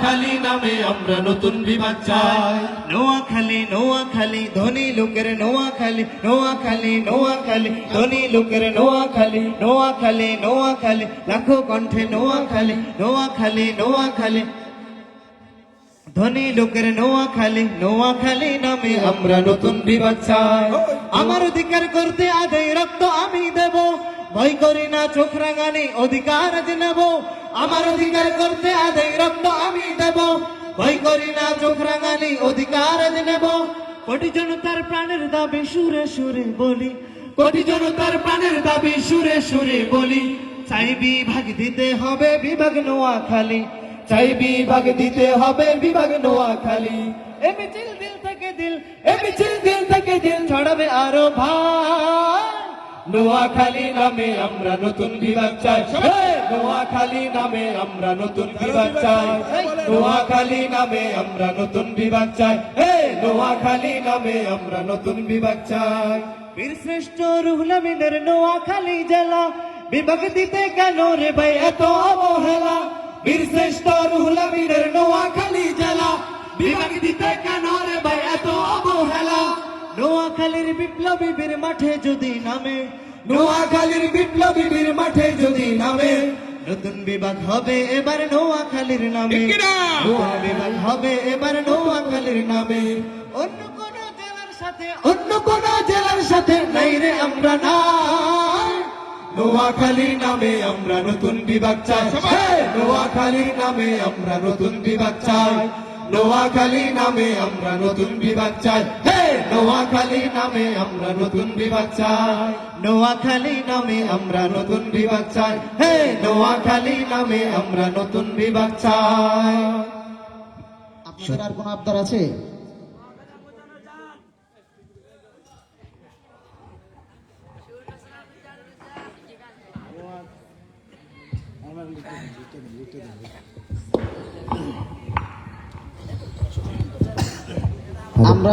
নোয়াখালী নামে আমরা নতুন বিভাগ চাই। নোয়াখালী নোয়াখালী, ধনী লোকের নোয়াখালী নোয়াখালী নোয়াখালী, ধনী লোকের নোয়াখালী নোয়াখালী নোয়াখালী, লাখো কণ্ঠে নোয়াখালী নোয়াখালী নোয়াখালী। ধনী লোকের নোয়াখালী নোয়াখালী নামে আমরা নতুন বিভাগ চাই। আমার অধিকার করতে আদায় রক্ত আমি দেব। ভয় করি না চোখ রাঙানি, অধিকার আজ নেব। আমার অধিকার করতে আদায় রক্ত আমি দেব। ভয় করি না, চোখ রাঙানি অধিকার নেব। কোটি জনতার প্রাণের দাবি, সুরে সুরে বলি। কোটি জনতার প্রাণের দাবি, সুরে সুরে বলি। চাই বিভাগ দিতে হবে বিভাগ নোয়া খালি চাই বিভাগ দিতে হবে বিভাগ নোয়াখালী। এ মিছিল দিল থেকে দিল, এ মিছিল দিল থেকে দিল, ছড়াবে আরও ভাই। নোয়াখালী নামে আমরা নতুন বিভাগ চাই! নোয়াখালী নামে আমরা নতুন বিভাগ চাই। নোয়াখালী নামে আমরা নতুন বিভাগ চাই। হে নোয়াখালী নামে আমরা নতুন বিভাগ চাই। বীর শ্রেষ্ঠ রুহুল আমিনের নোয়াখালী জেলা বিভাগ দিতে কেন রে ভাই এত অবহেলা? বীর শ্রেষ্ঠ রুহুল আমিনের নোয়াখালী জেলা বিভাগ দিতে কেন রে ভাই এত অবহেলা? নোয়াখালীর বিপ্লবী বীর মাঠে যদি নামে নোয়াখালীর বিপ্লবী বীর মাঠে যদি নামে নতুন বিভাগ হবে এবার নোয়াখালীর নামে। নতুন বিভাগ হবে এবার নোয়াখালীর নামে। অন্য কোন জেলার সাথে অন্য কোন জেলার সাথে নাই রে আমরা নাই। নোয়াখালী নামে আমরা নতুন বিভাগ চাই। হে! নোয়াখালী নামে আমরা নতুন বিভাগ চাই। নোয়াখালী নামে আমরা নতুন বিভাগ চাই। নোয়াখালী নামে আমরা নতুন বিভাগ চাই। নোয়াখালী নামে আমরা নতুন বিভাগ চাই। হে নোয়াখালী নামে আমরা নতুন বিভাগ চাই। আপনাদের আর কোনো আবদার আছে?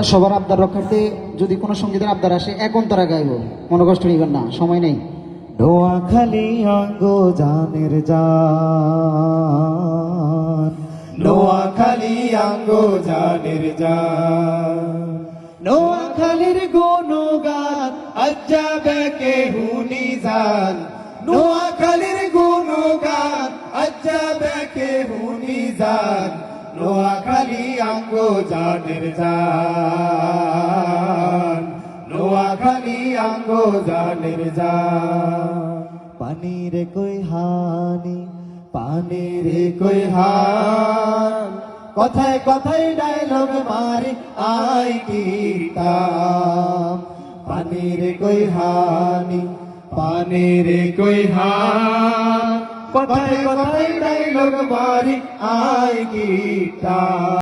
সবার আবদার রক্ষার্থে যদি কোনো সঙ্গীতের আবদার আসে এখন তারা গাইব। মনে কষ্ট নিবেন না সময় নেই। নোয়াখালী অঙ্গ জানের জান। নোয়াখালী আঙ্গ জানের জান। নোয়াখালীর গুণগান আজ্জাবে কে হুনি জান। নোয়াখালীর গুণগান আজ্জাবে কে হুনি জান নোয়াখালী আঙ্গ জানের জান। নোয়াখালী আঙ্গ জানের জান। পানির কই হানি, পানির কই হান। কথায় কথায় ডায়লগ মারি, আই কিতাম পানির কই হানি, পানির কই হান। কথায় কথায় ডায়লগ মারি, আই কিতাম